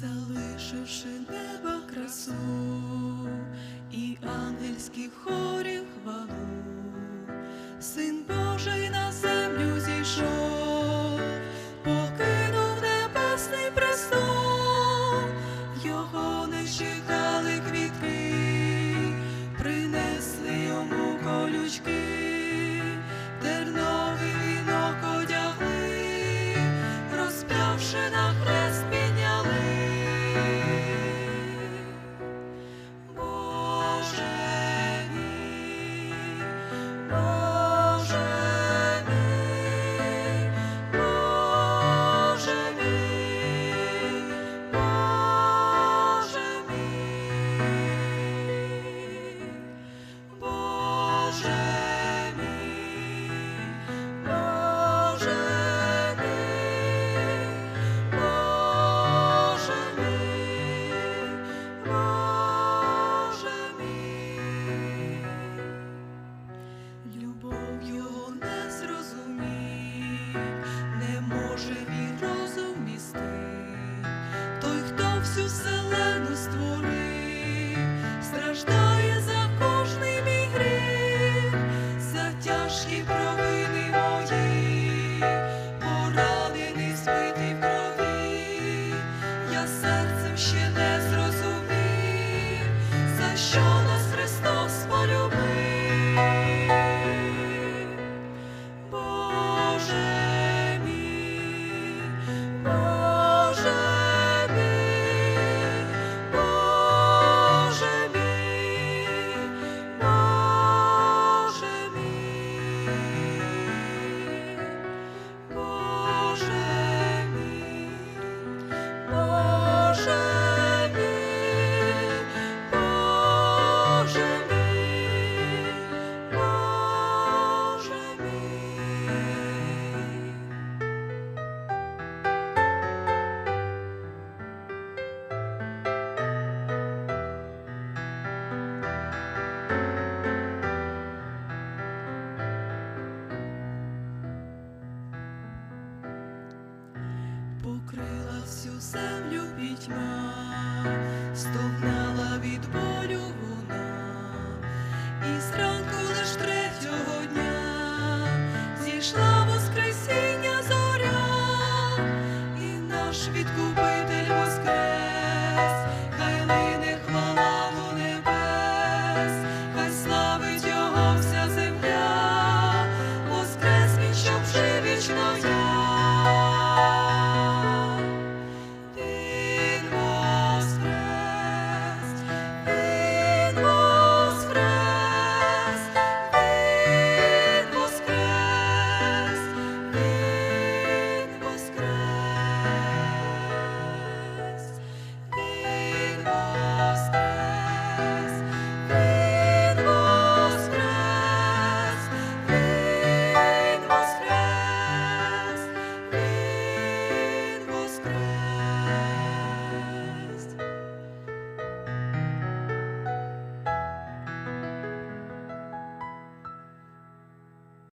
залишивши неба красу і ангельських хорів всю створив, страждає за кожний мій гріх, за тяжкі провини мої, поранений, збитий в крові, я серцем ще не зрозумів, покрила всю землю пітьма, стогнала від болю вона, і зранку лиш третього дня зійшла воскресіння зоря, і наш відкупив.